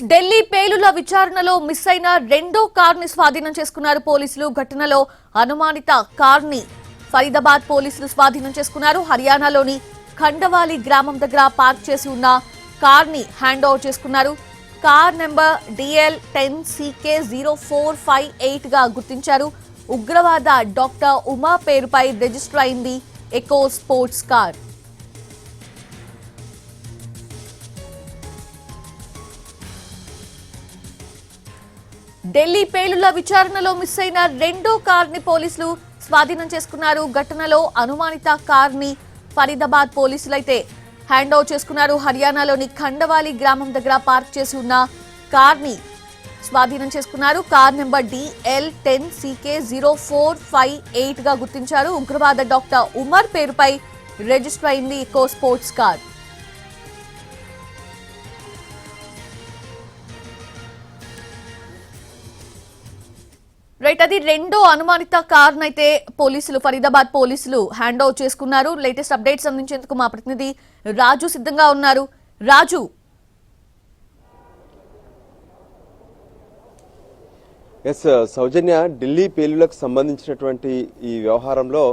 ఢిల్లీ పేలుల విచారణలో మిస్ అయిన రెండో కార్ని స్వాధీనం చేసుకున్నారు పోలీసులు. ఘటనలో అనుమానిత కార్ని ఫరీదాబాద్ పోలీసులు స్వాధీనం చేసుకున్నారు. హర్యానాలోని ఖండవాలి గ్రామం దగ్గర పార్క్ చేసి ఉన్న కార్ని హ్యాండ్ ఓవర్ చేసుకున్నారు. Car number DL ten CK zero four five ఎయిట్గా గుర్తించారు. ఉగ్రవాద డాక్టర్ ఉమా పేరుపై రిజిస్టర్ అయింది ఎకో స్పోర్ట్స్ కార్. ఢిల్లీ పేలుళ్ళ విచారణలో మిస్ అయిన రెండో కార్ని పోలీసులు స్వాధీనం చేసుకున్నారు. ఘటనలో అనుమానిత కార్ని ఫరీదాబాద్ పోలీసులు అయితే హ్యాండ్ ఓవర్ చేసుకున్నారు. హర్యానాలోని ఖండవాలి గ్రామం దగ్గర పార్క్ చేసి ఉన్న కార్ని స్వాధీనం చేసుకున్నారు. Car number DL ten CK zero four five ఎయిట్గా గుర్తించారు. ఉగ్రవాద డాక్టర్ ఉమర్ పేరుపై రిజిస్టర్ అయింది. కో స్పోర్ట్స్ కార్. రైట్ అది రెండో అనుమానిత కారును అయితే పోలీసులు ఫరీదాబాద్ పోలీసులు హ్యాండ్ ఓవర్ చేసుకున్నారు. లేటెస్ట్ అప్డేట్స్ అందించేందుకు మా ప్రతినిధి రాజు సిద్ధంగా ఉన్నారు. రాజు. ఎస్ సౌజన్య ఢిల్లీ పేలులకు సంబంధించినటువంటి ఈ వ్యవహారంలో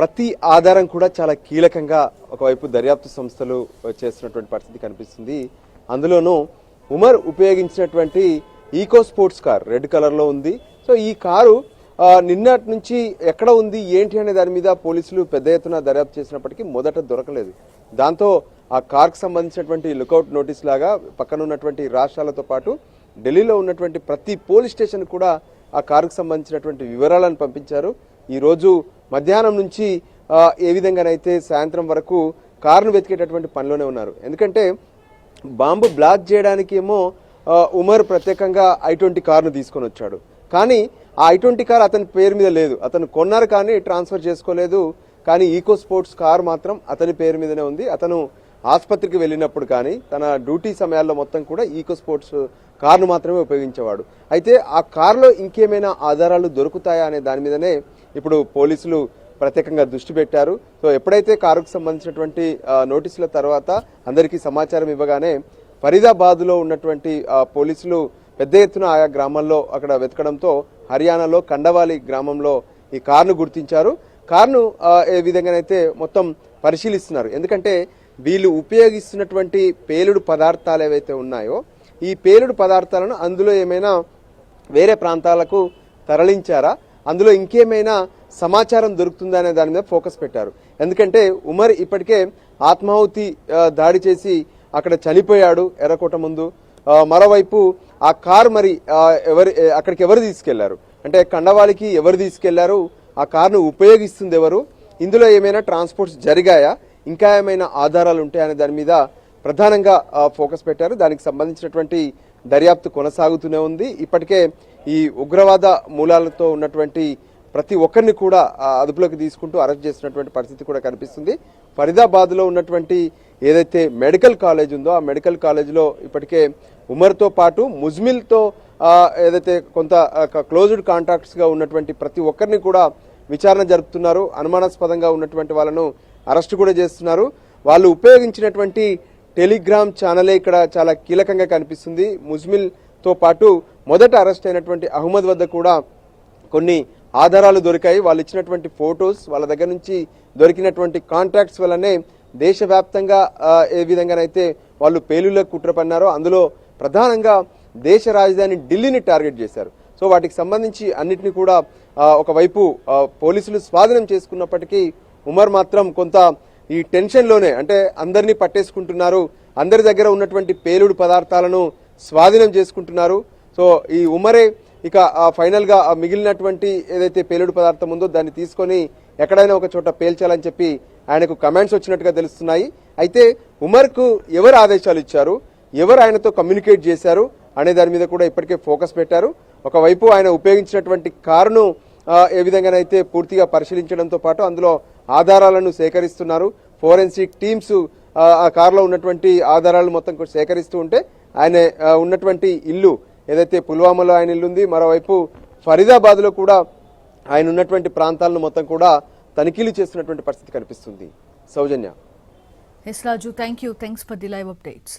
ప్రతి ఆధారం కూడా చాలా కీలకంగా ఒకవైపు దర్యాప్తు సంస్థలు చేస్తున్నటువంటి పరిస్థితి కనిపిస్తుంది. అందులోనూ ఉమర్ ఉపయోగించినటువంటి ఈకో స్పోర్ట్స్ కార్ రెడ్ కలర్లో ఉంది. సో ఈ కారు నిన్నటి నుంచి ఎక్కడ ఉంది ఏంటి అనే దాని మీద పోలీసులు పెద్ద ఎత్తున దర్యాప్తు చేసినప్పటికీ మొదట దొరకలేదు. దాంతో ఆ కార్కు సంబంధించినటువంటి లుకౌట్ నోటీస్ లాగా పక్కన ఉన్నటువంటి రాష్ట్రాలతో పాటు ఢిల్లీలో ఉన్నటువంటి ప్రతి పోలీస్ స్టేషన్ కూడా ఆ కారుకు సంబంధించినటువంటి వివరాలను పంపించారు. ఈరోజు మధ్యాహ్నం నుంచి ఏ విధంగానైతే సాయంత్రం వరకు కారును వెతికేటటువంటి పనిలోనే ఉన్నారు. ఎందుకంటే బాంబు బ్లాక్ చేయడానికి ఏమో ఉమర్ ప్రత్యేకంగా ఐ ట్వంటీ కారును తీసుకొని వచ్చాడు. కానీ ఆ ఐ కార్ అతని పేరు మీద లేదు. అతను కొన్నారు కానీ ట్రాన్స్ఫర్ చేసుకోలేదు. కానీ ఈకో స్పోర్ట్స్ కార్ మాత్రం అతని పేరు మీదనే ఉంది. అతను ఆసుపత్రికి వెళ్ళినప్పుడు కానీ తన డ్యూటీ సమయాల్లో మొత్తం కూడా ఈకో స్పోర్ట్స్ కార్ను మాత్రమే ఉపయోగించేవాడు. అయితే ఆ కార్లో ఇంకేమైనా ఆధారాలు దొరుకుతాయా అనే దాని మీదనే ఇప్పుడు పోలీసులు ప్రత్యేకంగా దృష్టి పెట్టారు. సో ఎప్పుడైతే కారుకు సంబంధించినటువంటి నోటీసుల తర్వాత అందరికీ సమాచారం ఇవ్వగానే ఫరీదాబాద్లో ఉన్నటువంటి పోలీసులు పెద్ద ఎత్తున ఆయా గ్రామాల్లో అక్కడ వెతకడంతో హర్యానాలో కండవాలి గ్రామంలో ఈ కార్ను గుర్తించారు. కార్ను ఏ విధంగానైతే మొత్తం పరిశీలిస్తున్నారు. ఎందుకంటే వీళ్ళు ఉపయోగిస్తున్నటువంటి పేలుడు పదార్థాలు ఏవైతే ఉన్నాయో ఈ పేలుడు పదార్థాలను అందులో ఏమైనా వేరే ప్రాంతాలకు తరలించారా? అందులో ఇంకేమైనా సమాచారం దొరుకుతుందా అనే దాని మీద ఫోకస్ పెట్టారు. ఎందుకంటే ఉమర్ ఇప్పటికే ఆత్మాహుతి దాడి చేసి అక్కడ చనిపోయాడు ఎర్రకోట ముందు. మరోవైపు ఆ కారు మరి ఎవరి అక్కడికి ఎవరు తీసుకెళ్ళారు? అంటే కండవాలికి ఎవరు తీసుకెళ్ళారు? ఆ కారును ఉపయోగిస్తుంది ఎవరు? ఇందులో ఏమైనా ట్రాన్స్పోర్ట్స్ జరిగాయా? ఇంకా ఏమైనా ఆధారాలు ఉంటాయనే దాని మీద ప్రధానంగా ఫోకస్ పెట్టారు. దానికి సంబంధించినటువంటి దర్యాప్తు కొనసాగుతూనే ఉంది. ఇప్పటికే ఈ ఉగ్రవాద మూలాలతో ఉన్నటువంటి ప్రతి ఒక్కరిని కూడా అదుపులోకి తీసుకుంటూ అరెస్ట్ చేసినటువంటి పరిస్థితి కూడా కనిపిస్తుంది. ఫరీదాబాద్లో ఉన్నటువంటి ఏదైతే మెడికల్ కాలేజ్ ఉందో ఆ మెడికల్ కాలేజ్లో ఇప్పటికే ఉమర్తో పాటు ముజ్మిల్తో ఏదైతే కొంత క్లోజ్డ్ కాంట్రాక్ట్స్గా ఉన్నటువంటి ప్రతి ఒక్కరిని కూడా విచారణ జరుపుతున్నారు. అనుమానాస్పదంగా ఉన్నటువంటి వాళ్ళను అరెస్ట్ కూడా చేస్తున్నారు. వాళ్ళు ఉపయోగించినటువంటి టెలిగ్రామ్ ఛానలే ఇక్కడ చాలా కీలకంగా కనిపిస్తుంది. ముజ్మిల్తో పాటు మొదట అరెస్ట్ అయినటువంటి అహ్మద్ వద్ద కూడా కొన్ని ఆధారాలు దొరికాయి. వాళ్ళు ఇచ్చినటువంటి ఫొటోస్ వాళ్ళ దగ్గర నుంచి దొరికినటువంటి కాంట్రాక్ట్స్ వల్లనే దేశవ్యాప్తంగా ఏ విధంగానైతే వాళ్ళు పేలుళ్ళకు కుట్ర పన్నారో అందులో ప్రధానంగా దేశ రాజధాని ఢిల్లీని టార్గెట్ చేశారు. సో వాటికి సంబంధించి అన్నిటిని కూడా ఒకవైపు పోలీసులు స్వాధీనం చేసుకున్నప్పటికీ ఉమర్ మాత్రం కొంత ఈ టెన్షన్లోనే అంటే అందరినీ పట్టేసుకుంటున్నారు. అందరి దగ్గర ఉన్నటువంటి పేలుడు పదార్థాలను స్వాధీనం చేసుకుంటున్నారు. సో ఈ ఉమరే ఇక ఆ ఫైనల్గా మిగిలినటువంటి ఏదైతే పేలుడు పదార్థం ఉందో దాన్ని తీసుకొని ఎక్కడైనా ఒక చోట పేల్చాలని చెప్పి ఆయనకు కమాండ్స్ వచ్చినట్టుగా తెలుస్తున్నాయి. అయితే ఉమర్కు ఎవరు ఆదేశాలు ఇచ్చారు? ఎవరు ఆయనతో కమ్యూనికేట్ చేశారు? అనే దాని మీద కూడా ఇప్పటికే ఫోకస్ పెట్టారు. ఒకవైపు ఆయన ఉపయోగించినటువంటి కారును ఏ విధంగానైతే పూర్తిగా పరిశీలించడంతో పాటు అందులో ఆధారాలను సేకరిస్తున్నారు. ఫోరెన్సిక్ టీమ్స్ ఆ, కారులో ఉన్నటువంటి ఆధారాలు మొత్తం కూడా సేకరిస్తూ ఉంటే ఆయన ఉన్నటువంటి ఇల్లు ఏదైతే పుల్వామాలో ఆయన ఇల్లుంది మరోవైపు ఫరీదాబాద్లో కూడా ఆయన ఉన్నటువంటి ప్రాంతాలను మొత్తం కూడా తనిఖీలు చేస్తున్నటువంటి పరిస్థితి కనిపిస్తుంది. Sowjanya. S Raju thank you thanks for the live updates